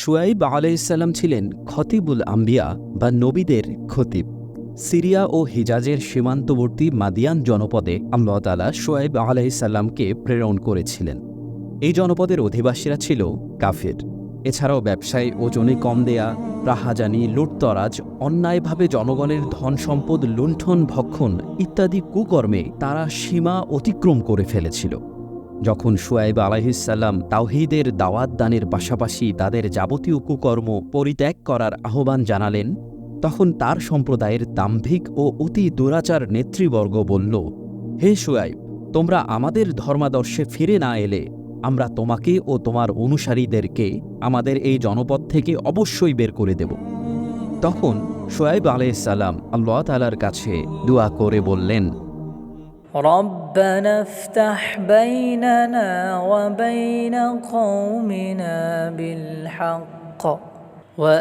শুয়াইব আলাইসাল্লাম ছিলেন খতিবুল আম্বিয়া বা নবীদের খতিব। সিরিয়া ও হিজাজের সীমান্তবর্তী মাদিয়ান জনপদে আল্লাহ তালা শুয়াইব আলাইসাল্লামকে প্রেরণ করেছিলেন। এই জনপদের অধিবাসীরা ছিল কাফের। এছাড়াও ব্যবসায় ওজনে কম দেয়া, রাহাজানি, লুটতরাজ, অন্যায়ভাবে জনগণের ধন সম্পদ লুণ্ঠন, ভক্ষণ ইত্যাদি কুকর্মে তারা সীমা অতিক্রম করে ফেলেছিল। যখন শুয়াইব আলাহিসাল্লাম তাওহিদের দাওয়াত দানের পাশাপাশি তাদের যাবতীয় কুকর্ম পরিত্যাগ করার আহ্বান জানালেন, তখন তার সম্প্রদায়ের দাম্ভিক ও অতি দুরাচার নেতৃবর্গ বলল, হে শুয়াইব, তোমরা আমাদের ধর্মাদর্শে ফিরে না এলে, আমরা তোমাকে ও তোমার অনুসারীদেরকে আমাদের এই জনপদ থেকে অবশ্যই বের করে দেব। তখন শোয়েব আলাইসাল্লাম আল্লাহ তালার কাছে দোয়া করে বললেন ربنا افتح بيننا وبين قومنا بالحق وأنت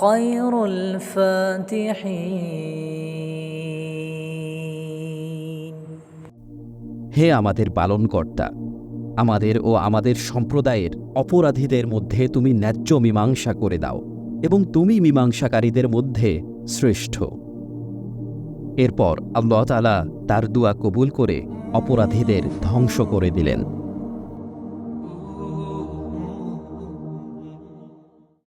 خير الفاتحين হে আমাদের পালনকর্তা আমাদের ও আমাদের সম্প্রদায়ের অপরাধীদের মধ্যে তুমি ন্যায্য মীমাংসা করে দাও এবং তুমি মীমাংসাকারীদের মধ্যে শ্রেষ্ঠ এরপর আল্লাহ তালা তার দুয়া কবুল করে অপরাধীদের ধ্বংস করে দিলেন।